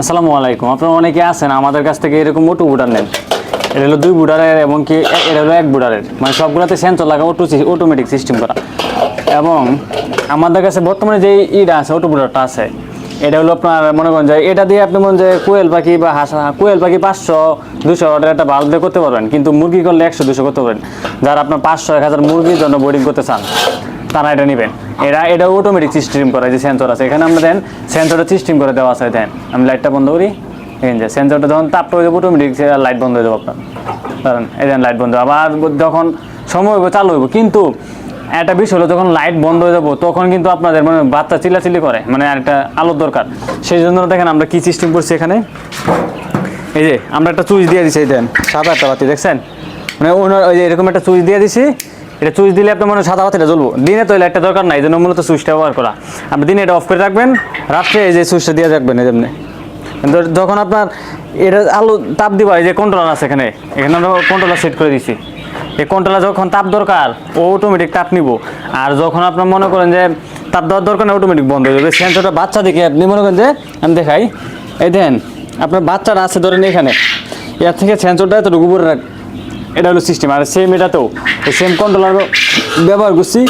আসসালামু আলাইকুম। আপনারা অনেকে আছেন, আমাদের কাছ থেকে এরকম মোটু বুটার নেন। এটা হলো দুই বুটারের এবং কি এটা হলো এক বুটারের মানে সবগুলোতে সেন্সর লাগা অটো অটোমেটিক সিস্টেম করা। এবং আমাদের কাছে বর্তমানে যে ইটা আছে অটো বুটারটা আছে, এটা হলো আপনার মনে করেন যে এটা দিয়ে আপনি মনে যে কোয়েল পাখি বা হাঁস কোয়েল পাখি পাঁচশো, দুশো অর্ডার একটা বাল্ব দিয়ে করতে পারবেন। কিন্তু মুরগি করলে একশো, দুশো করতে পারবেন। যারা আপনার পাঁচশো, এক হাজার মুরগির জন্য বোর্ডিং করতে চান, তারা এটা নেবেন। এরা এটা অটোমেটিক সিস্টেম করা যে সেন্সর আছে। এখানে আমরা দেন সেন্সরটা সিস্টেম করে দেওয়া আছে, দেন। আমি লাইটটা বন্ধ করি। এই যে সেন্সরটা যখন তাপটা হয়ে যাবে অটোমেটিক লাইট বন্ধ হয়ে যাবে আপনার। কারণ এই দেন লাইট বন্ধ, আবার যখন সময় হইব, চালু হইব। কিন্তু একটা বিষয় হলো, যখন লাইট বন্ধ হয়ে যাব, তখন কিন্তু আপনাদের মানে বাচ্চা চিল্লাচিল্লি করে। মানে একটা আলোর দরকার। সেই জন্য দেখেন আমরা কি সিস্টেম করছি এখানে। এই যে, আমরা একটা চুইচ দিয়ে দিছি, এই দেন, সাদা একটা বাতি, দেখছেন? মানে ওনার ওই যে এরকম একটা চুইচ দিয়ে দিছি। এটা চুইচ দিলে আপনার মনে সাদা বাতিটা জ্বলবো। দিনে তো লাইটটা দরকার নাই এই জন্য মূলত সুইচটা ব্যবহার করা। আপনি দিনে এটা অফ করে রাখবেন, রাত্রে এই যে সুইচটা দিয়ে রাখবেন, এই কিন্তু যখন আপনার এটা আলো তাপ দিবা, এই যে কন্ট্রোলার আছে এখানে এখানে আমরা কন্ট্রোলার সেট করে দিছি। এই কন্ট্রোলার যখন তাপ দরকার, ও অটোমেটিক তাপ নিব। আর যখন আপনার মনে করেন যে তাপ দেওয়ার দরকার না অটোমেটিক বন্ধ হয়ে যাবে। সেন্সরটা বাচ্চা দেখে আপনি মনে করেন যে, আমি দেখাই, এই দেন, আপনার বাচ্চারা আছে ধরেন এখানে। এর থেকে সেন্সরটা এতটুকু উপরে রাখ এটা হলো সিস্টেম আর সেম এটাতেও, এই সেম কন্ট্রোলার ব্যবহার করছি।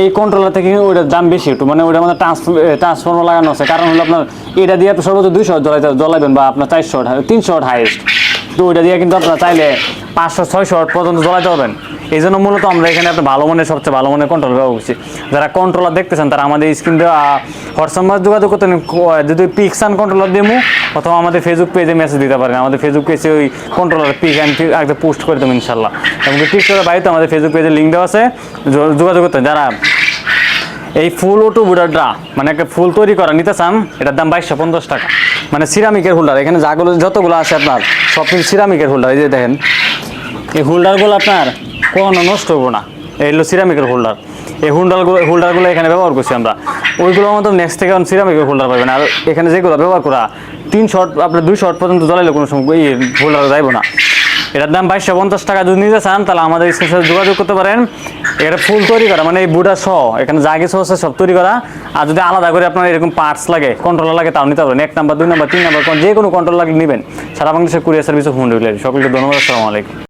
এই কন্ট্রোলার থেকে ওইটার দাম বেশি একটু মানে ওইটার ট্রান্সফর্ম ট্রান্সফর্মার লাগানো আছে। কারণ হলো আপনার এটা দিয়ে আপনি সর্বোচ্চ দুইশো জ্বলাইতে, জ্বলাইবেন বা আপনার চারশো, তিনশো হাইয়েস্ট। তো ওইটা দিয়ে কিন্তু আপনার চাইলে পাঁচশো, ছয়শো পর্যন্ত জ্বলাইতে পারবেন। এই জন্য মূলত আমরা এখানে একটা ভালো মনে সবচেয়ে ভালো মনে কন্ট্রোল ব্যবহার করছি। যারা কন্ট্রোলার দেখতেছেন, তারা আমাদের স্ক্রিন দেওয়া হোয়াটসঅ্যাপ যোগাযোগ করতে যদি ক- যদি কন্ট্রোলার দেবো অথবা আমাদের ফেসবুক পেজে মেসেজ দিতে পারেন। আমাদের ফেসবুক পেজে ওই কন্ট্রোলার পিক আমি একটা পোস্ট করে দেবো ইনশাল্লাহ। এবং টিকটকের বাড়িতে আমাদের ফেসবুক পেজে লিঙ্ক দেওয়া আছে যোগাযোগ করতে যারা এই ফুল ওটু বুডারটা মানে একটা ফুল তৈরি করা নিতে চান, এটার দাম বাইশশো পঞ্চাশ টাকা। মানে সিরামিকের হোল্ডার এখানে যাগুলো যতগুলো আছে আপনার, সব কিছু সিরামিকের হোল্ডার এই যে দেখেন। এই হোল্ডারগুলো আপনার কখনো নষ্ট হব না। এই হলো সিরামিকের হোল্ডার। এই হোল্ডারগুলো হোল্ডারগুলো এখানে ব্যবহার করছি আমরা। ওইগুলো আমাদের নেক্সট থেকে সিরামিকের হোল্ডার পাবেন। আর এখানে যেগুলো ব্যবহার করা, তিন শর্ট আপনার দুই শর্ট পর্যন্ত জ্বলাইলে কোনো সময় এই হোল্ডার যাইবো না। এটার দাম বাইশশো পঞ্চাশ টাকা। যদি নিতে চান, তাহলে আমাদের সাথে যোগাযোগ করতে পারেন। এটা ফুল তৈরি করা মানে এই বুটা সহ, এখানে যা কিছু আছে সব তৈরি করা। আর যদি আলাদা করে আপনার এরকম পার্টস লাগে কন্ট্রোলার লাগে, তাও নিতে পারেন এক নাম্বার, দুই নাম্বার, তিন নাম্বার যে কোনো কন্ট্রোল লাগে নেবেন। সারা বাংলাদেশের কুরিয়ার সার্ভিসও হোম ডেলিভারি সকলকে ধন্যবাদ, আসসালামু আলাইকুম।